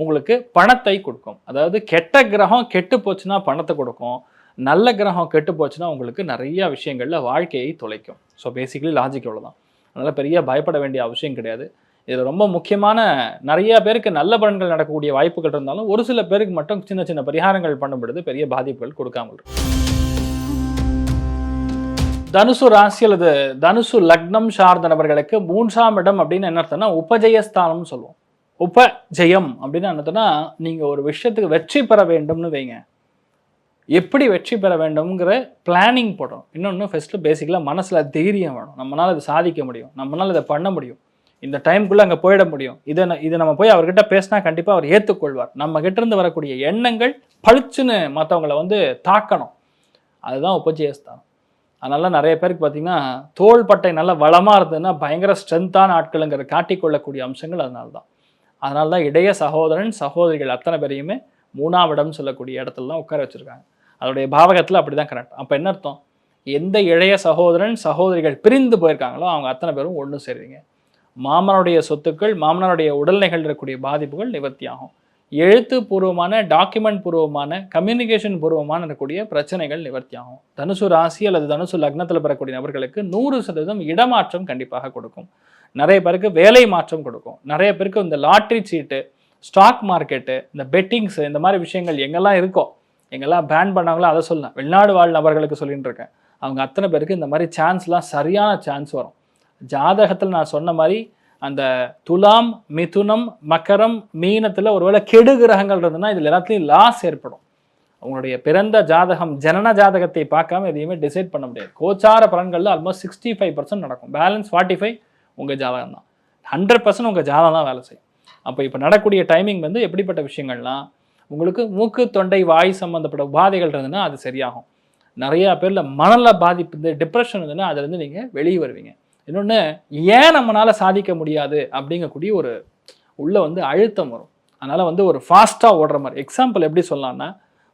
உங்களுக்கு பணத்தை கொடுக்கும். அதாவது கெட்ட கிரகம் கெட்டு போச்சுன்னா பணத்தை கொடுக்கும். நல்ல கிரகம் கெட்டு போச்சுன்னா உங்களுக்கு நிறைய விஷயங்களில் வாழ்க்கையை தொலைக்கும். ஸோ பேசிக்கலி லாஜிக் இவ்வளோதான் அதனால் பெரிய பயப்பட வேண்டிய அவசியம் கிடையாது. இதில் ரொம்ப முக்கியமான நிறைய பேருக்கு நல்ல பலன்கள் நடக்கக்கூடிய வாய்ப்புகள் இருந்தாலும் ஒரு சில பேருக்கு மட்டும் சின்ன சின்ன பரிகாரங்கள் பண்ணும்பொழுது பெரிய பாதிப்புகள் கொடுக்காமல் இருக்கும். தனுசு ராசி அல்லது தனுசு லக்னம் சார்ந்த நபர்களுக்கு மூன்றாம் இடம் அப்படின்னு என்ன அர்த்தம்னா உபஜயஸ்தானம்னு சொல்லுவோம். உபஜெயம் அப்படின்னு என்ன நீங்கள் ஒரு விஷயத்துக்கு வெற்றி பெற வேண்டும்னு வைங்க. எப்படி வெற்றி பெற வேண்டும்ங்கிற பிளானிங் போடணும். இன்னொன்று ஃபஸ்ட்டு பேசிக்கலாக மனசில் தைரியம் வேணும். நம்மளால் இதை சாதிக்க முடியும். நம்மளால் இதை பண்ண முடியும். இந்த டைம்குள்ளே அங்கே போயிட முடியும். இதை ந- இதை நம்ம போய் அவர்கிட்ட பேசினா கண்டிப்பாக அவர் ஏற்றுக்கொள்வார் நம்ம இருந்து வரக்கூடிய எண்ணங்கள் பளிச்சுன்னு மற்றவங்கள வந்து தாக்கணும். அதுதான் உபஜயஸ்தானம். அதனால நிறைய பேருக்கு பார்த்தீங்கன்னா தோள்பட்டை நல்லா வளமாக இருந்ததுன்னா பயங்கர ஸ்ட்ரென்த்தான ஆட்களுங்கிற காட்டிக்கொள்ளக்கூடிய அம்சங்கள் அதனால தான் அதனால தான் இடைய சகோதரன் சகோதரிகள் அத்தனை பேரையுமே மூணாம் இடம் சொல்லக்கூடிய இடத்துல தான் உட்கார வச்சுருக்காங்க. அதோடைய பாவகத்தில் அப்படி தான் கரெக்ட் அப்போ என்ன அர்த்தம்? எந்த இளைய சகோதரன் சகோதரிகள் பிரிந்து போயிருக்காங்களோ அவங்க அத்தனை பேரும் ஒன்று சேருவீங்க மாமனுடைய சொத்துக்கள் மாமனருடைய உடல்நிலைகள் இருக்கக்கூடிய பாதிப்புகள் நிவர்த்தி ஆகும். எழுத்துப்பூர்வமான டாக்குமெண்ட் பூர்வமான கம்யூனிகேஷன் பூர்வமான இருக்கக்கூடிய பிரச்சனைகள் நிவர்த்தி ஆகும் தனுசு ராசி அல்லது தனுசு லக்னத்தில் பெறக்கூடிய நபர்களுக்கு நூறு சதவீதம் இடமாற்றம் கண்டிப்பாக கொடுக்கும். நிறைய பேருக்கு வேலை மாற்றம் கொடுக்கும். நிறைய பேருக்கு இந்த லாட்ரி சீட்டு ஸ்டாக் மார்க்கெட்டு இந்த பெட்டிங்ஸ் இந்த மாதிரி விஷயங்கள் எங்கெல்லாம் இருக்கோ எங்கெல்லாம் பேன் பண்ணாங்களோ அதை சொல்லலாம். வெளிநாடு வாழ் நபர்களுக்கு சொல்லிட்டு இருக்கேன். அவங்க அத்தனை பேருக்கு இந்த மாதிரி சான்ஸ்லாம் சரியான சான்ஸ் வரும். ஜாதகத்தில் நான் சொன்ன மாதிரி அந்த துலாம் மிதுனம் மக்கரம் மீனத்தில் ஒருவேளை கெடு கிரகங்கள் இருந்ததுன்னா இதில் எல்லாத்துலேயும் லாஸ் ஏற்படும். உங்களுடைய பிறந்த ஜாதகம் ஜனன ஜாதகத்தை பார்க்காம எதையுமே டிசைட் பண்ண முடியாது. கோச்சார பலன்களில் ஆல்மோஸ்ட் சிக்ஸ்டி ஃபைவ் பர்சன்ட் நடக்கும். பேலன்ஸ் ஃபார்ட்டி ஃபைவ் உங்கள் ஜாதகம் தான். ஹண்ட்ரட் பர்சன்ட் உங்கள் ஜாதகம் தான் வேலை செய்யும். அப்போ இப்போ நடக்கூடிய டைமிங் வந்து எப்படிப்பட்ட விஷயங்கள்லாம் உங்களுக்கு மூக்கு தொண்டை வாய் சம்மந்தப்பட்ட உபாதைகள் இருந்ததுன்னா அது சரியாகும். நிறையா பேரில் மனநல பாதிப்பு இந்த டிப்ரெஷன் இருந்ததுன்னா அதுலேருந்து நீங்கள் வெளியே வருவீங்க. இன்னொன்று ஏன் நம்மளால் சாதிக்க முடியாது? அப்படிங்கக்கூடிய ஒரு உள்ள வந்து அழுத்தம் வரும். அதனால் வந்து ஒரு ஃபாஸ்ட்டாக ஓடுற மாதிரி. எக்ஸாம்பிள் எப்படி சொல்லலாம்னா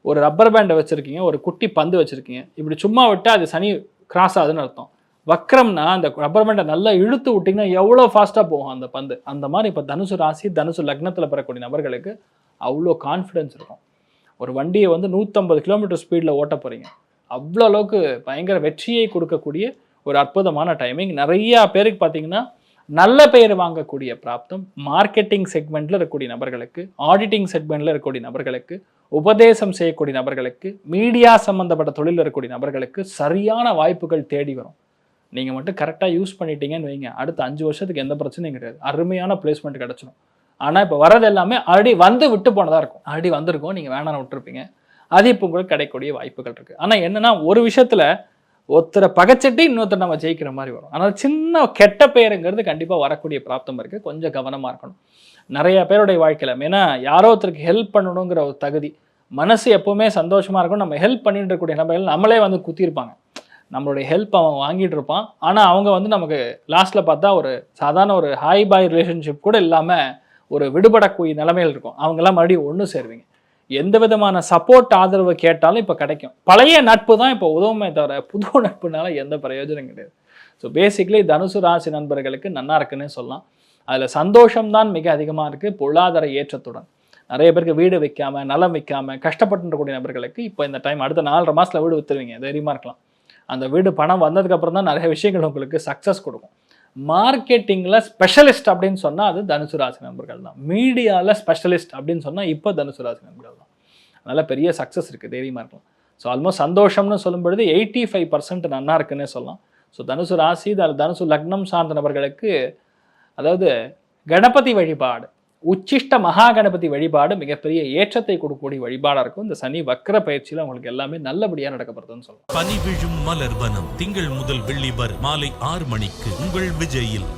ஒரு ரப்பர் பேண்டை வச்சுருக்கீங்க ஒரு குட்டி பந்து வச்சுருக்கீங்க. இப்படி சும்மா விட்டால் அது சனி கிராஸ் ஆகுதுன்னு அர்த்தம். வக்ரம்னா அந்த ரப்பர் பேண்டை நல்லா இழுத்து விட்டிங்கன்னா எவ்வளோ ஃபாஸ்ட்டாக போகும் அந்த பந்து? அந்த மாதிரி இப்போ தனுசு ராசி தனுசு லக்னத்தில் பெறக்கூடிய நபர்களுக்கு அவ்வளோ கான்ஃபிடென்ஸ் இருக்கும். ஒரு வண்டியை வந்து நூற்றம்பது கிலோமீட்டர் ஸ்பீடில் ஓட்ட போகிறீங்க அவ்வளோ அளவுக்கு பயங்கர வெற்றியை கொடுக்கக்கூடிய ஒரு அற்புதமான டைமிங் நிறையா பேருக்கு பார்த்தீங்கன்னா நல்ல பெயர் வாங்கக்கூடிய பிராப்தம் மார்க்கெட்டிங் செக்மெண்ட்டில் இருக்கக்கூடிய நபர்களுக்கு ஆடிட்டிங் செக்மெண்ட்டில் இருக்கக்கூடிய நபர்களுக்கு உபதேசம் செய்யக்கூடிய நபர்களுக்கு மீடியா சம்மந்தப்பட்ட தொழிலில் இருக்கக்கூடிய நபர்களுக்கு சரியான வாய்ப்புகள் தேடி வரும். நீங்கள் மட்டும் கரெக்டாக யூஸ் பண்ணிட்டீங்கன்னு வைங்க. அடுத்த அஞ்சு வருஷத்துக்கு எந்த பிரச்சனையும் கிடையாது. அருமையான பிளேஸ்மெண்ட் கிடச்சிடும் ஆனால் இப்போ வரது எல்லாமே ஆல்ரெடி வந்து விட்டு போனதாக இருக்கும். ஆல்ரெடி வந்திருக்கும். நீங்கள் வேணாம்னு விட்டுருப்பீங்க. அது இப்போ உங்களுக்கு கிடைக்கக்கூடிய வாய்ப்புகள் இருக்குது ஆனால் என்னென்னா ஒரு விஷயத்தில் ஒருத்தரை பகைச்சிட்டு இன்னொருத்தர் நம்ம ஜெயிக்கிற மாதிரி வரும். ஆனால் சின்ன கெட்ட பெயருங்கிறது கண்டிப்பாக வரக்கூடிய பிராப்தம் இருக்குது கொஞ்சம் கவனமாக இருக்கணும். நிறைய பேருடைய வாழ்க்கையில் ஏன்னா யாரோ ஒருத்தருக்கு ஹெல்ப் பண்ணணுங்கிற ஒரு தகுதி மனசு எப்போவுமே சந்தோஷமாக இருக்கும். நம்ம ஹெல்ப் பண்ணிட்டு இருக்கக்கூடிய நபர்கள் நம்மளே வந்து குத்திருப்பாங்க. நம்மளுடைய ஹெல்ப் அவன் வாங்கிட்டு இருப்பான். ஆனால் அவங்க வந்து நமக்கு லாஸ்ட்டில் பார்த்தா ஒரு சாதாரண ஒரு ஹாய் பாய் ரிலேஷன்ஷிப் கூட இல்லாமல் ஒரு விடுபடக்கூடிய நிலைமைகள் இருக்கும். அவங்கெல்லாம் மறுபடியும் ஒன்று சேருவீங்க. எந்த விதமான சப்போர்ட் ஆதரவு கேட்டாலும் இப்போ கிடைக்கும். பழைய நட்பு தான் இப்போ உதவுமே தவிர புது நட்புனால எந்த பிரயோஜனம் கிடையாது. ஸோ பேசிக்கலி தனுசு ராசி நண்பர்களுக்கு நல்லா இருக்குன்னு சொல்லலாம். அதில் சந்தோஷம்தான் மிக அதிகமாக இருக்குது பொருளாதார ஏற்றத்துடன். நிறைய பேருக்கு வீடு வைக்காமல் நலம் வைக்காமல் கஷ்டப்பட்டுக்கூடிய நபர்களுக்கு இப்போ இந்த டைம் அடுத்த நாலரை மாதத்தில் வீடு வித்துருவீங்க. தைரியமாக இருக்கலாம். அந்த வீடு பணம் வந்ததுக்கப்புறம் தான் நிறைய விஷயங்கள் உங்களுக்கு சக்ஸஸ் கொடுக்கும். மார்க்கெட்டிங்கில் ஸ்பெஷலிஸ்ட் அப்படின்னு சொன்னால் அது தனுசு ராசி நண்பர்கள் தான். மீடியாவில் ஸ்பெஷலிஸ்ட் அப்படின்னு சொன்னால் இப்போ தனுசு ராசி நண்பர்கள் தான். அதனால் பெரிய சக்ஸஸ் இருக்குது தைரியமாக இருக்கலாம். ஸோ ஆல்மோஸ்ட் சந்தோஷம்னு சொல்லும் பொழுது எயிட்டி ஃபைவ் பர்சன்ட் நன்னா இருக்குன்னே சொல்லலாம். ஸோ தனுசு ராசி த- தனுசு லக்னம் சார்ந்த நபர்களுக்கு அதாவது கணபதி வழிபாடு உச்சிஷ்ட மகாகணபதி வழிபாடு மிகப்பெரிய ஏற்றத்தை கொடுக்கக்கூடிய வழிபாடாக இருக்கும். இந்த சனி வக்கர பயிற்சியில் உங்களுக்கு எல்லாமே நல்லபடியாக நடக்கப்படுதுன்னு சொல்லலாம். பனி விழும் மலர் வனம் திங்கள் முதல் வெள்ளி வரை மாலை ஆறு மணிக்கு உங்கள் விஜயில்.